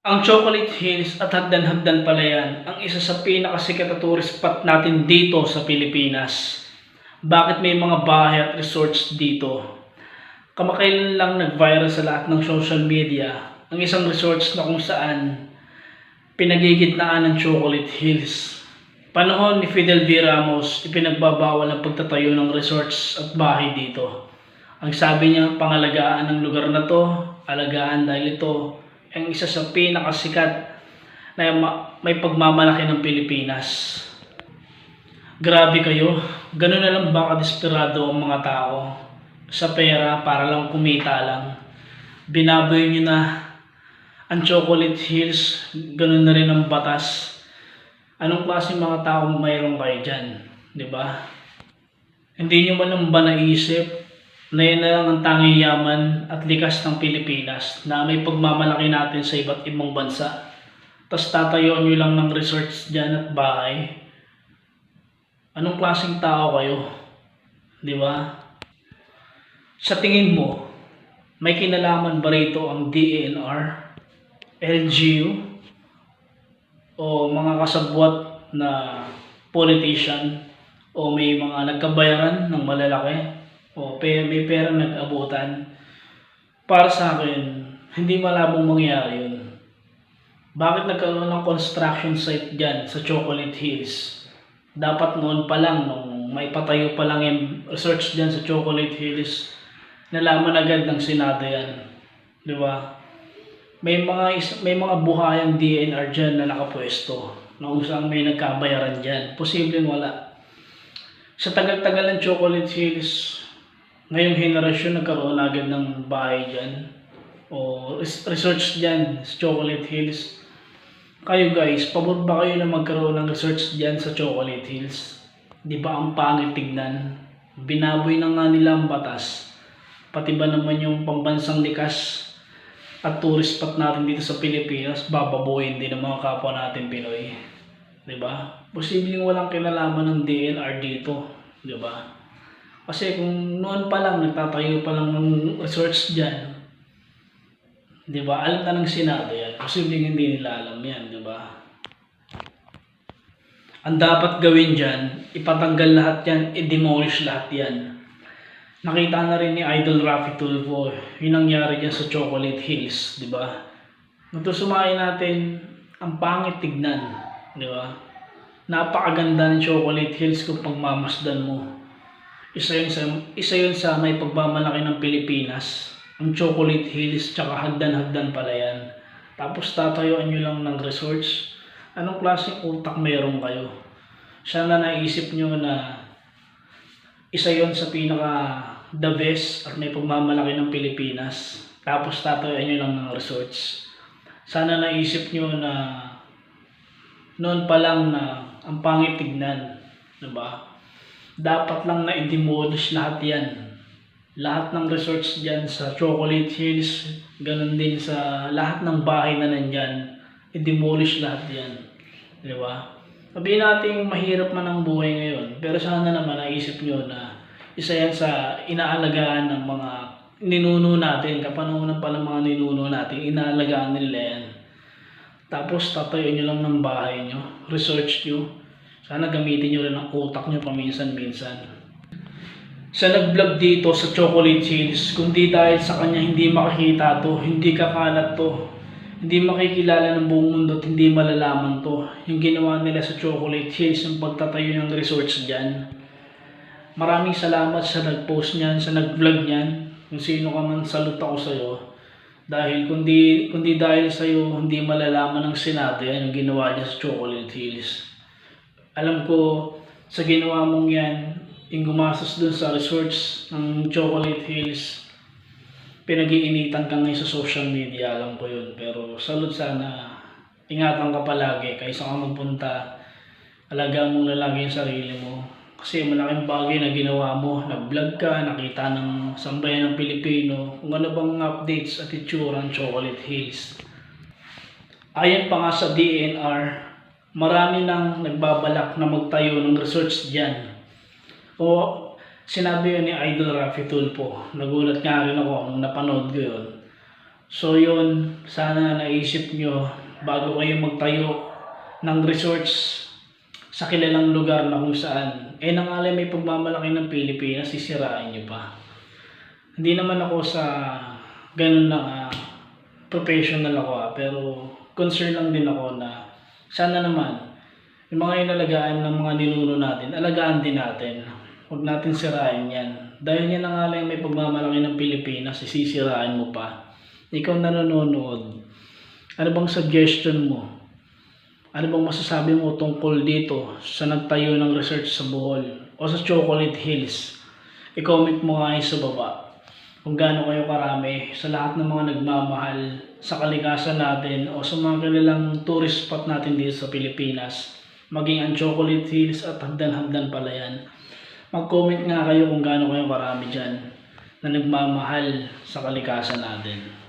Ang Chocolate Hills at Hagdan-Hagdan pala yan ang isa sa pinakasikat na tourist spot natin dito sa Pilipinas. Bakit may mga bahay at resorts dito? Kamakailan lang nag-viral sa lahat ng social media ang isang resorts na kung saan pinagigitnaan ng Chocolate Hills. Panahon ni Fidel V. Ramos, ipinagbabawal ang pagtatayo ng resorts at bahay dito. Ang sabi niya, pangalagaan ng lugar na to, alagaan dahil ito ang isa sa pinakasikat na ma- may pagmamalaki ng Pilipinas. Grabe kayo, ganun na lang ba kadesperado ang mga tao sa pera para lang kumita lang. Binaboy nyo na ang Chocolate Hills, ganun na rin ang batas. Anong klase mga tao mayroon kayo dyan? Ba? Hindi nyo man lang ba naisip na yan na lang ang tanging yaman at likas ng Pilipinas na may pagmamalaki natin sa iba't ibang bansa. Tapos tatayuan nyo lang ng resorts dyan at bahay. Anong klaseng tao kayo? Di ba? Sa tingin mo, may kinalaman ba rito ang DENR, LGU, o mga kasabwat na politician o may mga nagkabayaran ng malalaki o pe, may pera nag-abutan. Para sa akin hindi malabong mangyari yun. Bakit nagkaroon ng construction site dyan sa Chocolate Hills? Dapat noon pa lang nung may patayo pa lang yung research dyan sa Chocolate Hills nalaman agad ng Senado yan. Di ba? May mga may mga buhayang DNR dyan na nakapwesto na saan may nagkabayaran dyan. Posibleng wala. Sa tagal-tagal ng Chocolate Hills ngayong henerasyon nagkaroon agad ng bahay dyan o res- research dyan sa Chocolate Hills kayo guys, pabor ba kayo na magkaroon ng research dyan sa Chocolate Hills? Di ba ang pangit tignan? Binaboy na nga nila ang batas. Pati ba naman yung pambansang likas at tourist spot natin dito sa Pilipinas, bababuhin din ng mga kapwa natin Pinoy. Di ba? Posibleng walang kinalaman ng DNR dito. Di ba? Kasi kung noon pa lang, nagtatayo pa lang ng research dyan, di ba? Alam na ng Senado yan. Posibleng hindi nila alam yan, di ba? Ang dapat gawin dyan, ipatanggal lahat yan, i-demolish lahat yan. Nakita na rin ni Idol Rafi Tulfo, yung nangyari dyan sa Chocolate Hills, di ba? Nung sumayin natin, ang pangit tignan, di ba? Napakaganda ng Chocolate Hills kung pagmamasdan mo. Isa yun sa, isa yun sa may pagmamalaki ng Pilipinas. Ang Chocolate Hills, tsaka hagdan-hagdan pala yan. Tapos tatayuan nyo lang ng resorts. Anong klaseng utak meron kayo? Sana naisip nyo na isa yon sa pinaka the best at may pagmamalaki ng Pilipinas. Tapos tatayuan nyo lang ng resorts. Sana naisip nyo na noon pa lang na ang pangit tignan. Diba? Dapat lang na i-demolish lahat yan. Lahat ng resorts dyan sa Chocolate Hills, ganun din sa lahat ng bahay na nandyan, i-demolish lahat yan. Di ba? Sabihin natin mahirap man ang buhay ngayon, pero sana naman naisip nyo na isa yan sa inaalagaan ng mga ninuno natin, kapanahonan pa ng mga ninuno natin, inaalagaan nila yan. Tapos tatayo nyo lang ng bahay nyo, research nyo, sana gamitin nyo rin ang utak nyo paminsan-minsan. Sa nag-vlog dito sa Chocolate Hills, kundi dahil sa kanya hindi makikita to, hindi kakalat to, hindi makikilala ng buong mundo at hindi malalaman to. Yung ginawa nila sa Chocolate Hills, yung pagtatayo ng resorts dyan. Maraming salamat sa nag-post niyan, sa nag-vlog niyan. Kung sino ka man, salute ako sa'yo. Dahil kundi, kundi dahil sa'yo, hindi malalaman ng Senado yan yung ginawa niya sa Chocolate Hills. Alam ko, sa ginawa mong yan, yung gumastos dun sa resorts ng Chocolate Hills, pinag-iinitan ka ngayon sa social media, alam ko yun. Pero salud sana, ingatan ka palagi, kaysa ka magpunta, alagaan mo na lagi yung sarili mo. Kasi malaking bagay na ginawa mo, nag-vlog ka, nakita ng sambayan ng Pilipino, kung ano bang updates at itsura ng Chocolate Hills. Ayon pa nga sa DNR, marami nang nagbabalak na magtayo ng resorts dyan. O sinabi yun ni Idol Rafi Tulpo, nagulat nga rin ako nung napanood ko yun. So yun, sana naisip nyo bago kayo magtayo ng resorts sa kilalang lugar na kung saan eh nangalay may pagmamalaki ng Pilipinas, sisirain nyo pa. Hindi naman ako sa ganun na ah, professional ako ah, pero concern lang din ako na sana naman yung mga inalagaan ng mga ninuno natin, alagaan din natin. Huwag natin sirain yan. Dahil yan na nga lang may pagmamalaki ng Pilipinas, isisirain mo pa. Ikaw na nanonood, ano bang suggestion mo? Ano bang masasabi mo tungkol dito sa nagtayo ng research sa Bohol o sa Chocolate Hills? I-comment mo nga sa baba kung gaano kayo karami sa lahat ng mga nagmamahal sa kalikasan natin o sa mga kilalang tourist spot natin dito sa Pilipinas. Maging ang Chocolate Hills at hagdan-hagdan pala yan. Mag-comment nga kayo kung gaano kayo karami dyan na nagmamahal sa kalikasan natin.